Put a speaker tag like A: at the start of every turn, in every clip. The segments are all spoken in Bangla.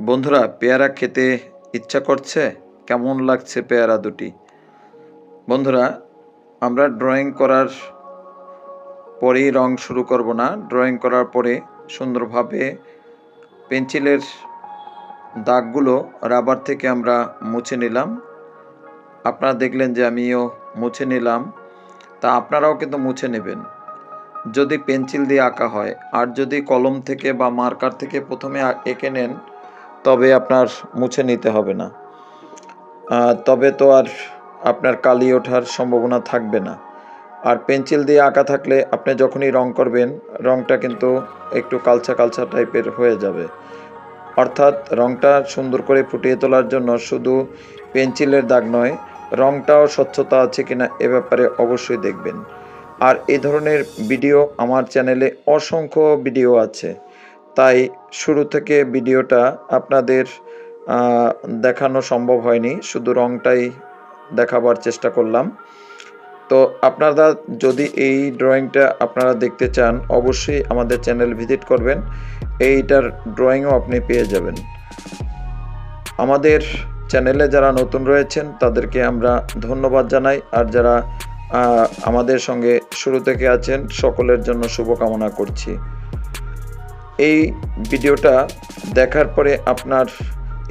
A: বন্ধুরা, পেয়ারা খেতে ইচ্ছা করছে? কেমন লাগছে পেয়ারা দুটি? বন্ধুরা, আমরা ড্রয়িং করার পরেই রং শুরু করব না। ড্রয়িং করার পরে সুন্দরভাবে পেন্সিলের দাগগুলো রাবার থেকে আমরা মুছে নিলাম। আপনারা দেখলেন যে আমিও মুছে নিলাম। তা আপনারাও কিন্তু মুছে নেবেন। যদি পেন্সিল দিয়ে আঁকা হয়, আর যদি কলম থেকে বা মার্কার থেকে প্রথমে এঁকে নেন তবে আপনার মুছে নিতে হবে না। তবে তো আর আপনার কালি ওঠার সম্ভাবনা থাকবে না। আর পেন্সিল দিয়ে আঁকা থাকলে আপনি যখনই রং করবেন, রংটা কিন্তু একটু কালচা কালচা টাইপের হয়ে যাবে। অর্থাৎ রংটা সুন্দর করে ফুটিয়ে তোলার জন্য শুধু পেন্সিলের দাগ নয়, রংটাও স্বচ্ছতা আছে কিনা এ ব্যাপারে অবশ্যই দেখবেন। আর এ ধরনের ভিডিও আমার চ্যানেলে অসংখ্য ভিডিও আছে। তাই শুরু থেকে ভিডিওটা আপনাদের দেখানো সম্ভব হয়নি। শুধু রংটাই দেখাবার চেষ্টা করলাম। তো আপনারা যদি এই ড্রয়িংটা আপনারা দেখতে চান, অবশ্যই আমাদের চ্যানেল ভিজিট করবেন। এইটার ড্রয়িংও আপনি পেয়ে যাবেন। আমাদের চ্যানেলে যারা নতুন রয়েছেন, তাদেরকে আমরা ধন্যবাদ জানাই। আর যারা আমাদের সঙ্গে শুরু থেকে আছেন, সকলের জন্য শুভকামনা করছি। এই ভিডিওটা দেখার পরে আপনার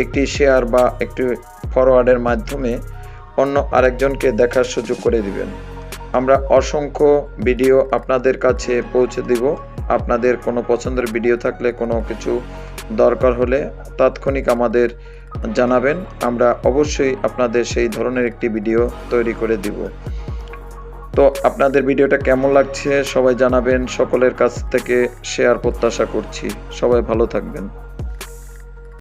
A: একটি শেয়ার বা একটি ফরওয়ার্ডের মাধ্যমে অন্য আরেকজনকে দেখার সুযোগ করে দিবেন। আমরা অসংখ্য ভিডিও আপনাদের কাছে পৌঁছে দিব। আপনাদের কোনো পছন্দের ভিডিও থাকলে কোনো কিছু দরকার হলে তাৎক্ষণিক আমাদের জানাবেন। আমরা অবশ্যই আপনাদের সেই ধরনের একটি ভিডিও তৈরি করে দিব। তো আপনাদের ভিডিওটা কেমন লাগছে? সবাই জানাবেন। সকলের কাছ থেকে শেয়ার প্রত্যাশা করছি। সবাই ভালো থাকবেন।